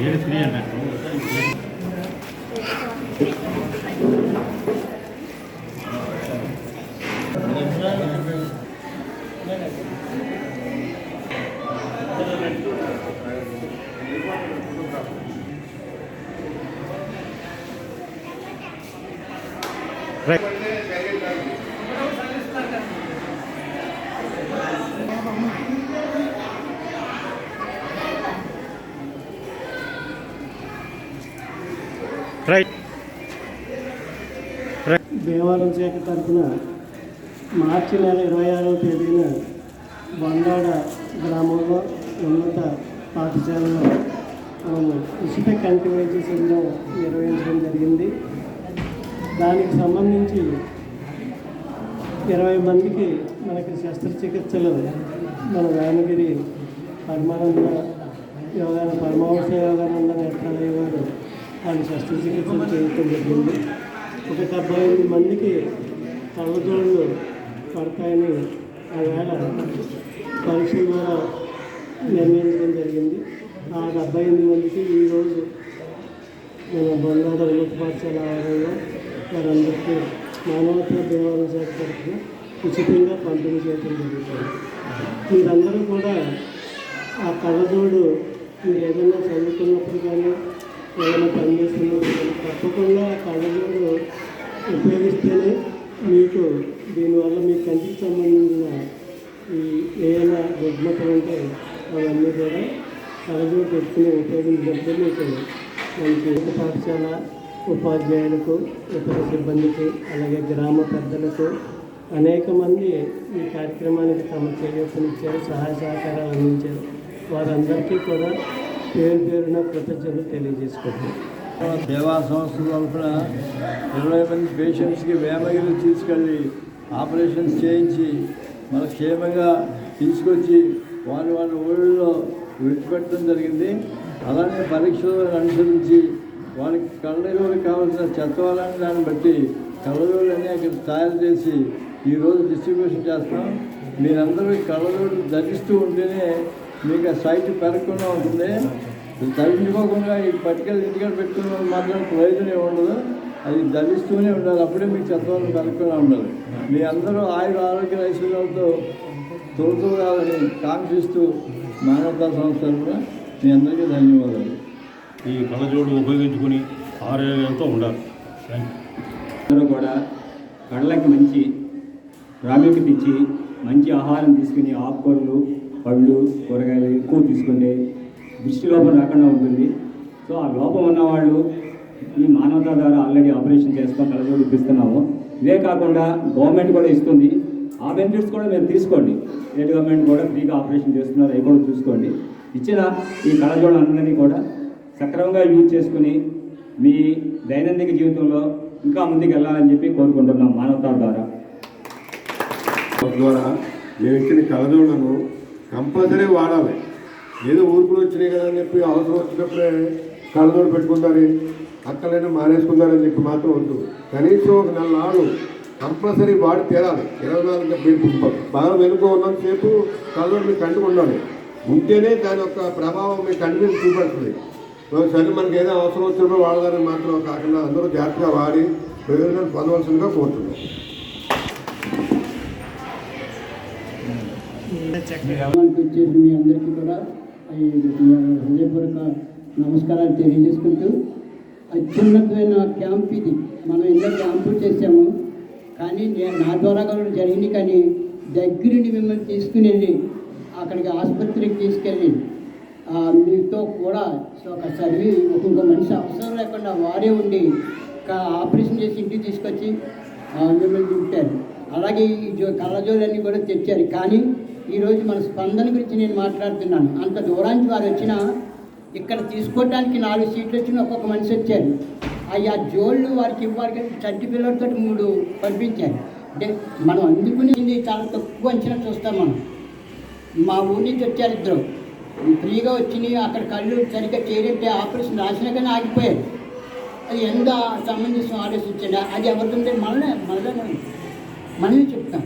Есть время. Thank you. Right. దేవాలయం శాఖ తరఫున మార్చి నెల ఇరవై ఆరవ తేదీన బండాడ గ్రామంలో ఉన్నత పాఠశాలలో మనము ఉచిత కంటి వైద్య శిబిరం నిర్వహించడం జరిగింది. దానికి సంబంధించి ఇరవై మందికి మనకి శస్త్రచికిత్సలు మన వేమగిరి పరమానంద యోగాన పరమాంశ యోగానంద నేత్రాలయ గారు వాళ్ళు శస్త్రచికిత్సలు చేయటం జరిగింది. ఒక డెబ్బై ఎనిమిది మందికి కళ్ళజోళ్ళు పడతాయని ఆ వేళ పరీక్షల ద్వారా నిర్ణయించడం జరిగింది. ఆ డెబ్బై ఎనిమిది మందికి ఈరోజు మన బంగారు ఉన్నత ఆధారంగా వారందరికీ మానవతా దేవాలయ శాఖ తరఫున ఉచితంగా పంపిణీ చేయడం జరుగుతుంది. మీరందరూ కూడా ఆ కళ్ళజోడు మీరు ఏదైనా చదువుకున్నప్పుడు కానీ ఏదైనా పనిచేస్తున్నప్పుడు కానీ తప్పకుండా ఆ కళ్ళజోడు ఉపయోగిస్తేనే మీకు దీనివల్ల మీ కంటికి సంబంధించిన ఈ ఏమైనా రుగ్మతలు ఉంటే అవన్నీ కూడా కళ్ళజోడు పెట్టుకుని ఉపయోగించినప్పుడు మీకు మంచి పాఠశాల ఉపాధ్యాయులకు ఇతర సిబ్బందికి అలాగే గ్రామ పెద్దలకు అనేక మంది ఈ కార్యక్రమానికి తమ చేయూతనిచ్చారు సహాయ సహకారాలు అందించారు. వారందరికీ కూడా పేరు పేరున కృతజ్ఞతలు తెలియజేసుకుంటున్నారు సేవా సంస్థ తరఫున ఇరవై మంది పేషెంట్స్కి వేమగిరి తీసుకెళ్ళి ఆపరేషన్స్ చేయించి మన క్షేమంగా తీసుకొచ్చి వారి వారి ఊళ్ళో విడిచిపెట్టడం జరిగింది. అలానే పరీక్షలను అనుసరించి వాళ్ళకి కళ్ళజోడు కావాల్సిన చెత్తవాలని దాన్ని బట్టి కళ్ళజోడు అనేక తయారు చేసి ఈరోజు డిస్ట్రిబ్యూషన్ చేస్తాం. మీరందరూ ఈ కళ్ళజోడు ధరిస్తూ ఉంటేనే మీకు ఆ సైట్ పెరగకుండా ఉంటుంది. ధరించుకోకుండా ఈ పట్టుకెళ్ళి ఇంటికాడ పెట్టుకున్న వాళ్ళు మాత్రం ప్రయోజనం ఉండదు అది ధరిస్తూనే ఉండాలి. అప్పుడే మీకు చెత్తవాళ్ళని పెరగకుండా ఉండాలి. మీ అందరూ ఆయుర ఆరోగ్య ఐశ్వర్యాలతో తోడుతూరాలని కాంక్షిస్తూ మానవతా సంస్థ తరఫున మీ అందరికీ ధన్యవాదాలు. ఈ కళ్ళజోడు ఉపయోగించుకుని ఆరోగ్యంతో ఉండాలి. అందరూ కూడా కళ్ళకి మంచి ప్రాముఖ్యత ఇచ్చి మంచి ఆహారం తీసుకుని ఆకుకూరలు పళ్ళు కూరగాయలు ఎక్కువ తీసుకుంటే దృష్టి లోపం రాకుండా ఉంటుంది. సో ఆ లోపం ఉన్నవాళ్ళు ఈ మానవతా ద్వారా ఆల్రెడీ ఆపరేషన్ చేసుకొని కళ్ళజోడు ఇప్పిస్తున్నాము. ఇదే కాకుండా గవర్నమెంట్ కూడా ఇస్తుంది. ఆ బెనిఫిట్స్ కూడా మీరు తీసుకోండి. స్టేట్ గవర్నమెంట్ కూడా ఫ్రీగా ఆపరేషన్ చేస్తున్నారు అవి కూడా చూసుకోండి. ఇచ్చిన ఈ కళజోడు అందరినీ కూడా సక్రమంగా యూజ్ చేసుకుని మీ దైనందిక జీవితంలో ఇంకా ముందుకు వెళ్ళాలని చెప్పి కోరుకుంటున్నాం మానవతా ద్వారా. ద్వారా మేము ఇచ్చిన కలజోళ్ళను కంపల్సరీ వాడాలి. ఏదో ఊరుకులు వచ్చినాయి కదా అని చెప్పి అవసరం వచ్చినప్పుడే కలజోడు పెట్టుకుంటారు. అక్కడైనా మానేసుకుంటారని చెప్పి మాత్రం వద్దు. కనీసం ఒక నెల నాడు కంపల్సరీ వాడి తీరాలి. ఇరవై నాలుగు గంటలు బాగా వెనుక ఉన్నంతసేపు కలజోడు మీకు కంటికి ఉండాలి. ఉంటేనే దాని యొక్క ప్రభావం మీ కంటి మీద చూపెడుతుంది. సరే మనకి ఏదో అవసరం వచ్చినప్పుడు వాడదాన్ని మాత్రం కాకుండా అందరూ జాగ్రత్తగా వాడి ప్రయోజనాలు పొందవలసిందిగా కోరుతున్నాం. గ్రామానికి మీ అందరికీ కూడా. ఈ హృదయపూర్వక నమస్కారాలు తెలియజేసుకుంటూ అత్యున్నతమైన క్యాంప్ ఇది. మనం ఎన్నో క్యాంపులు చేసాము కానీ నేను నా ద్వారా కూడా జరిగింది కానీ దగ్గరుండి మిమ్మల్ని తీసుకుని వెళ్ళి అక్కడికి ఆసుపత్రికి తీసుకెళ్ళి మీతో కూడా ఒక సర్వీ ఒక్కొక్క మనిషి అవసరం లేకుండా వారే ఉండి ఆపరేషన్ చేసి ఇంటికి తీసుకొచ్చి ఆ, మిమ్మల్ని దింపారు అలాగే ఈ జో కళ్ళజోళ్ళన్నీ కూడా తెచ్చారు. కానీ ఈరోజు మన స్పందన గురించి నేను మాట్లాడుతున్నాను. అంత దూరానికి వారు వచ్చినా ఇక్కడ తీసుకోవడానికి నాలుగు సీట్లు వచ్చిన ఒక్కొక్క మనిషి వచ్చారు. అవి ఆ జోళ్ళు వారికి ఇవ్వాలి కానీ చట్టి పిల్లలతో మూడు పంపించారు. అంటే మనం అందుకునేది చాలా తక్కువ అంచనా చూస్తాం మనం. మా ఊరి నుంచి వచ్చారు ఇద్దరు. ఫ్రీగా వచ్చినాయి అక్కడ కళ్ళు సరిగ్గా చేరింటే ఆపరేషన్ రాసినా కానీ ఆగిపోయారు. అది ఎంత సంబంధించిన ఆలోచించండి అది ఎవరితో మనలే మనలోనే మనమే చెప్తాం.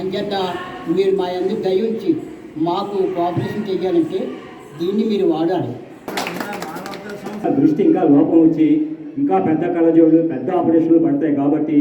అంచేత మీరు మా అందరి దయ ఉంచి మాకు కోఆపరేషన్ చేయాలంటే దీన్ని మీరు వాడాలి. దృష్టి ఇంకా లోపం వచ్చి ఇంకా పెద్ద కళజోళ్ళు పెద్ద ఆపరేషన్లు పడతాయి కాబట్టి